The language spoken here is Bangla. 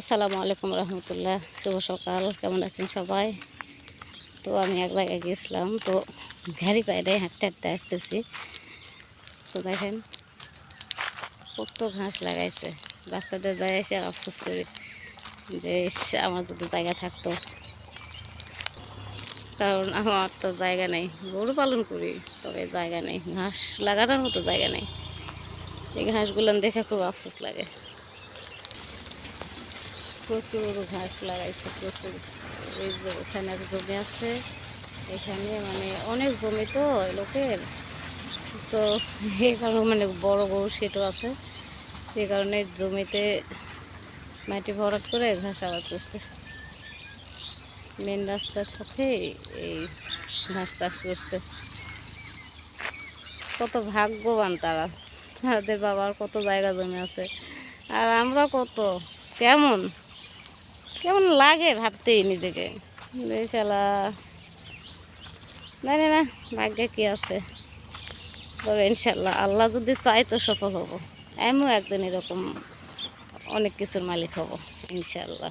আসসালামু আলাইকুম রহমতুল্লাহ, শুভ সকাল, কেমন আছেন সবাই? তো আমি এক জায়গায় গেছিলাম, তো গাড়ি পায়ে হাঁটতে হাঁটতে আসতেছি। তো দেখেন, কত ঘাস লাগাইছে। রাস্তাতে যাই এসে আফসোস করি যে আমার যদি জায়গা থাকতো। কারণ আমার তো জায়গা নেই, গরু পালন করি, তবে জায়গা নেই, ঘাস লাগানোর মতো জায়গা নেই। এই ঘাসগুলো দেখে খুব আফসোস লাগে। প্রচুর ঘাস লাগাইছে, প্রচুর। এই যে এখানে জমি আছে, এখানে মানে অনেক জমি তো লোকের। তো এই কারণে মানে বড় গরু সেটও আছে। এই কারণে জমিতে মাটি ভরাট করে ঘাস আবাদ করছে। মেন রাস্তার সাথে এই ঘাস চাষ করছে। কত ভাগ্যবান তারা। তাদের বাবার কত জায়গা জমি আছে। আর আমরা কত? কেমন? কেমন লাগে ভাবতেই নিজেকে? বেশালা জানি না ভাগ্যে কি আছে? তবে ইনশাল্লাহ আল্লাহ যদি চাই তো সফল হব। আমিও একদিন এরকম অনেক কিছুর মালিক হব ইনশাল্লাহ